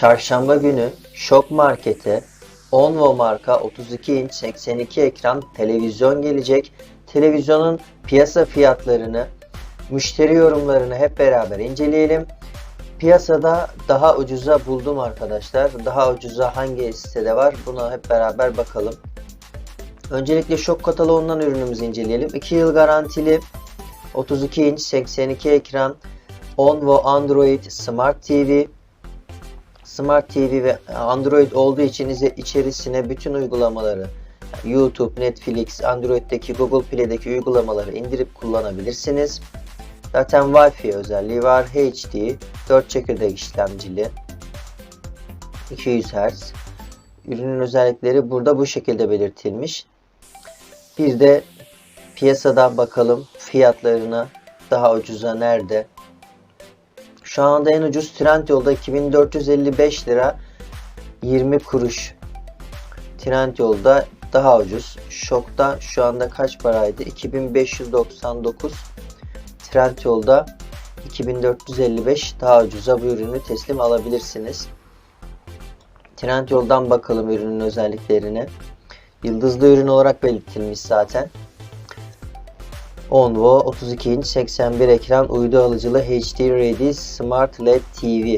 Çarşamba günü Şok Market'e Onvo marka 32 inç 82 ekran televizyon gelecek. Televizyonun piyasa fiyatlarını, müşteri yorumlarını hep beraber inceleyelim. Piyasada daha ucuza buldum arkadaşlar. Daha ucuza hangi sitede var? Buna hep beraber bakalım. Öncelikle şok kataloğundan ürünümüzü inceleyelim. 2 yıl garantili 32 inç 82 ekran Onvo Android Smart TV Smart TV ve Android olduğu için içerisine bütün uygulamaları YouTube, Netflix, Android'deki Google Play'deki uygulamaları indirip kullanabilirsiniz. Zaten Wi-Fi özelliği var. HD, 4 çekirdek işlemcili, 200 Hz. Ürünün özellikleri burada bu şekilde belirtilmiş. Bir de piyasadan bakalım fiyatlarına daha ucuza nerede? Şu anda en ucuz Trendyol'da 2455 lira 20 kuruş. Trendyol'da daha ucuz. Şok'ta şu anda kaç paraydı? 2599. Trendyol'da 2455 daha ucuza bu ürünü teslim alabilirsiniz. Trendyol'dan bakalım ürünün özelliklerine. Yıldızlı ürün olarak belirtilmiş zaten. Onvo 32 inç 81 ekran uydu alıcılı HD Ready Smart LED TV.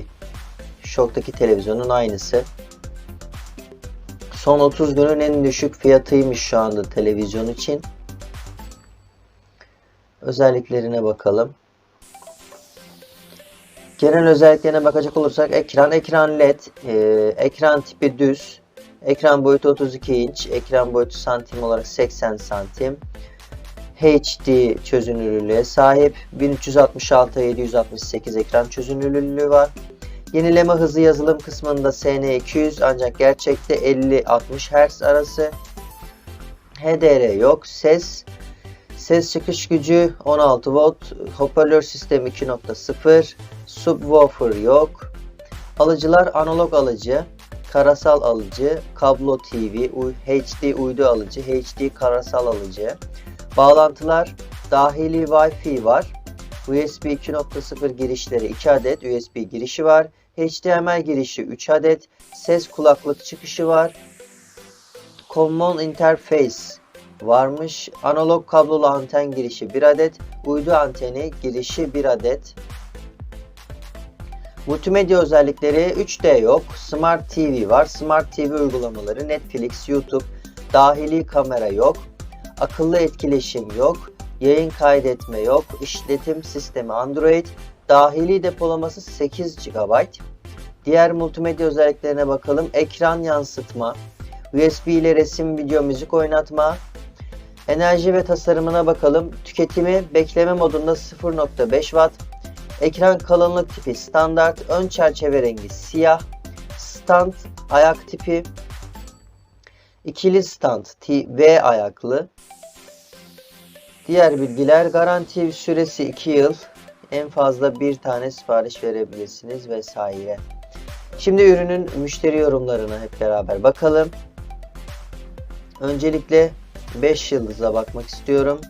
Şoktaki televizyonun aynısı. Son 30 günün en düşük fiyatıymış şu anda televizyon için. Özelliklerine bakalım. Genel özelliklerine bakacak olursak ekran, ekran LED, e, ekran tipi düz, ekran boyutu 32 inç, ekran boyutu santim olarak 80 santim. HD çözünürlüğe sahip 1366 768 ekran çözünürlüğü var. Yenileme hızı yazılım kısmında SN200 ancak gerçekte 50-60 Hz arası. HDR yok. Ses Ses çıkış gücü 16 volt. Hoparlör sistemi 2.0. Subwoofer yok. Alıcılar analog alıcı, karasal alıcı, kablo TV, HD uydu alıcı, HD karasal alıcı. Bağlantılar dahili Wi-Fi var. USB 2.0 girişleri 2 adet USB girişi var. HDMI girişi 3 adet. Ses kulaklık çıkışı var. Common Interface varmış. Analog kablolu anten girişi 1 adet. Uydu anteni girişi 1 adet. Multimedya özellikleri 3D yok. Smart TV var. Smart TV uygulamaları Netflix, YouTube, dahili kamera yok. Akıllı etkileşim yok. Yayın kaydetme yok. İşletim sistemi Android. Dahili depolaması 8 GB. Diğer multimedya özelliklerine bakalım. Ekran yansıtma, USB ile resim, video, müzik oynatma. Enerji ve tasarımına bakalım. Tüketimi bekleme modunda 0.5 Watt. Ekran kalınlık tipi standart. Ön çerçeve rengi siyah. Stand ayak tipi. İkili stand V ayaklı. Diğer bilgiler garanti süresi 2 yıl. En fazla bir tane sipariş verebilirsiniz vesaire. Şimdi ürünün müşteri yorumlarına hep beraber bakalım. Öncelikle 5 yıldıza bakmak istiyorum.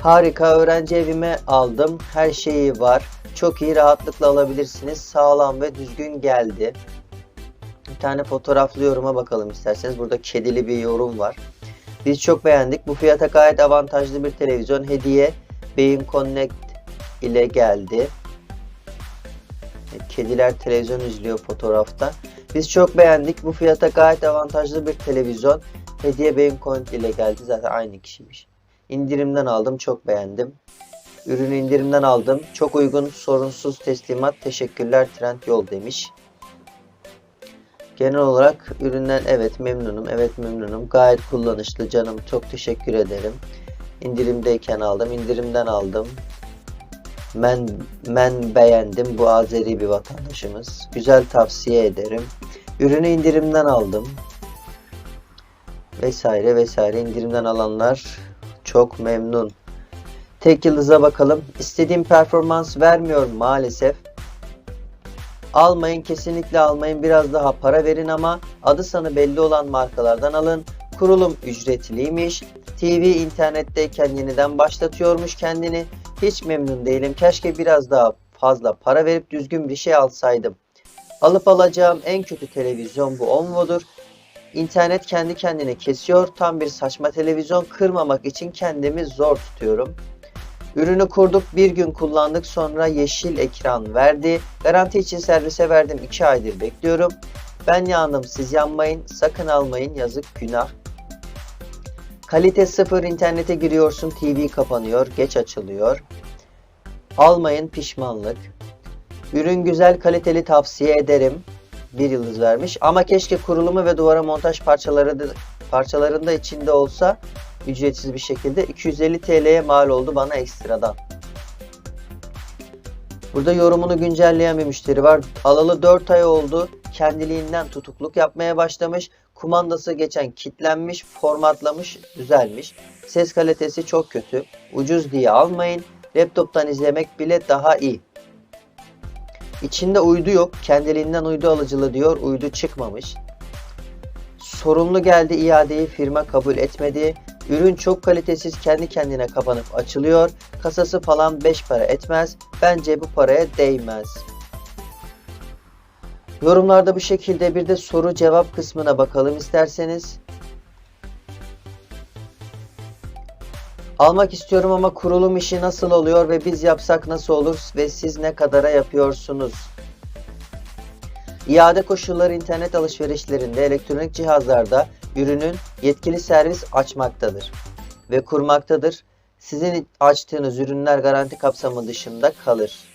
Harika öğrenci evime aldım. Her şeyi var. Çok iyi rahatlıkla alabilirsiniz. Sağlam ve düzgün geldi. Tane fotoğraflı yoruma bakalım isterseniz. Burada kedili bir yorum var. Biz çok beğendik. Bu fiyata gayet avantajlı bir televizyon hediye. Beyin Connect ile geldi. Kediler televizyon izliyor fotoğrafta. Biz çok beğendik. Bu fiyata gayet avantajlı bir televizyon. Hediye Beyin Connect ile geldi. Zaten aynı kişiymiş. İndirimden aldım. Çok beğendim. Ürünü indirimden aldım. Çok uygun, sorunsuz teslimat. Teşekkürler Trendyol demiş. Genel olarak üründen evet memnunum, evet memnunum. Gayet kullanışlı canım. Çok teşekkür ederim. İndirimdeyken aldım, indirimden aldım. Ben, ben beğendim. Bu Azeri bir vatandaşımız. Güzel tavsiye ederim. Ürünü indirimden aldım. Vesaire vesaire indirimden alanlar çok memnun. Tek yıldıza bakalım. İstediğim performans vermiyor maalesef. Almayın kesinlikle almayın biraz daha para verin ama adı sanı belli olan markalardan alın. Kurulum ücretliymiş. TV internetteyken yeniden başlatıyormuş kendini. Hiç memnun değilim. Keşke biraz daha fazla para verip düzgün bir şey alsaydım. Alıp alacağım en kötü televizyon bu Onvo'dur. İnternet kendi kendine kesiyor. Tam bir saçma televizyon kırmamak için kendimi zor tutuyorum. Ürünü kurduk bir gün kullandık sonra yeşil ekran verdi. Garanti için servise verdim 2 aydır bekliyorum. Ben yandım siz yanmayın sakın almayın yazık günah. Kalite sıfır internete giriyorsun TV kapanıyor geç açılıyor. Almayın pişmanlık. Ürün güzel kaliteli tavsiye ederim. Bir yıldız vermiş ama keşke kurulumu ve duvara montaj parçaları da, parçalarında içinde olsa ücretsiz bir şekilde 250 TL'ye mal oldu bana ekstradan. Burada yorumunu güncelleyen bir müşteri var. Alalı 4 ay oldu. Kendiliğinden tutukluk yapmaya başlamış. Kumandası geçen kitlenmiş, formatlamış, düzelmiş. Ses kalitesi çok kötü. Ucuz diye almayın. Laptoptan izlemek bile daha iyi. İçinde uydu yok. Kendiliğinden uydu alıcılı diyor. Uydu çıkmamış. Sorunlu geldi iadeyi firma kabul etmedi. Ürün çok kalitesiz kendi kendine kapanıp açılıyor. Kasası falan 5 para etmez. Bence bu paraya değmez. Yorumlarda bu şekilde bir de soru cevap kısmına bakalım isterseniz. Almak istiyorum ama kurulum işi nasıl oluyor ve biz yapsak nasıl olur ve siz ne kadara yapıyorsunuz? İade koşulları internet alışverişlerinde elektronik cihazlarda ürünün yetkili servis açmaktadır ve kurmaktadır. Sizin açtığınız ürünler garanti kapsamı dışında kalır.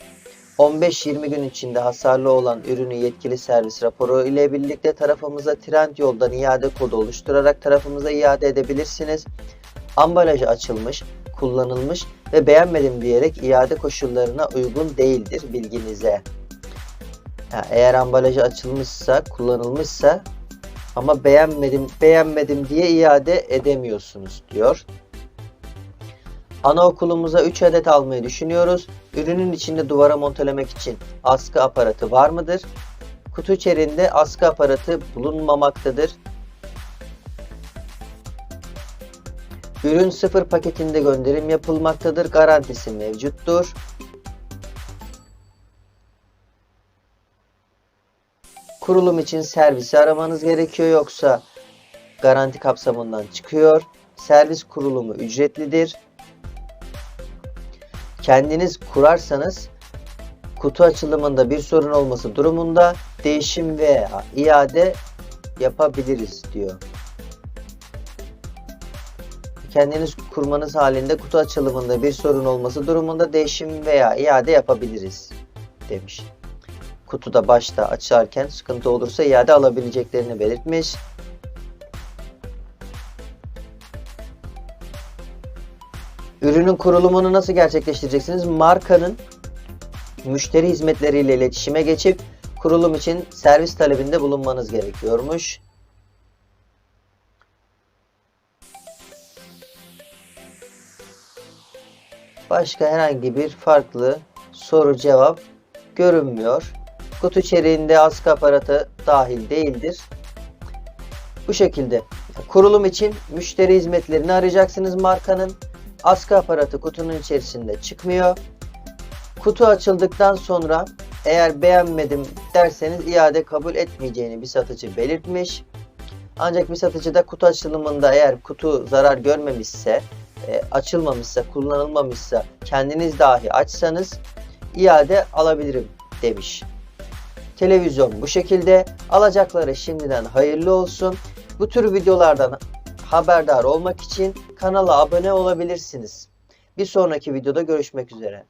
15-20 gün içinde hasarlı olan ürünü yetkili servis raporu ile birlikte tarafımıza trend yoldan iade kodu oluşturarak tarafımıza iade edebilirsiniz. Ambalajı açılmış, kullanılmış ve beğenmedim diyerek iade koşullarına uygun değildir bilginize. Eğer ambalajı açılmışsa, kullanılmışsa ama beğenmedim, beğenmedim diye iade edemiyorsunuz diyor. Anaokulumuza 3 adet almayı düşünüyoruz. Ürünün içinde duvara montelemek için askı aparatı var mıdır? Kutu içerisinde askı aparatı bulunmamaktadır. Ürün sıfır paketinde gönderim yapılmaktadır. Garantisi mevcuttur. Kurulum için servisi aramanız gerekiyor yoksa garanti kapsamından çıkıyor. Servis kurulumu ücretlidir. Kendiniz kurarsanız kutu açılımında bir sorun olması durumunda değişim veya iade yapabiliriz diyor. Kendiniz kurmanız halinde kutu açılımında bir sorun olması durumunda değişim veya iade yapabiliriz demiş. Kutuda başta açarken sıkıntı olursa iade alabileceklerini belirtmiş. Ürünün kurulumunu nasıl gerçekleştireceksiniz? Markanın müşteri hizmetleriyle iletişime geçip kurulum için servis talebinde bulunmanız gerekiyormuş. Başka herhangi bir farklı soru cevap görünmüyor. Kutu içeriğinde askı aparatı dahil değildir. Bu şekilde kurulum için müşteri hizmetlerini arayacaksınız markanın. Askı aparatı kutunun içerisinde çıkmıyor. Kutu açıldıktan sonra eğer beğenmedim derseniz iade kabul etmeyeceğini bir satıcı belirtmiş. Ancak bir satıcı da kutu açılımında eğer kutu zarar görmemişse, e, açılmamışsa, kullanılmamışsa kendiniz dahi açsanız iade alabilirim demiş. Televizyon bu şekilde. Alacakları şimdiden hayırlı olsun. Bu tür videolardan haberdar olmak için kanala abone olabilirsiniz. Bir sonraki videoda görüşmek üzere.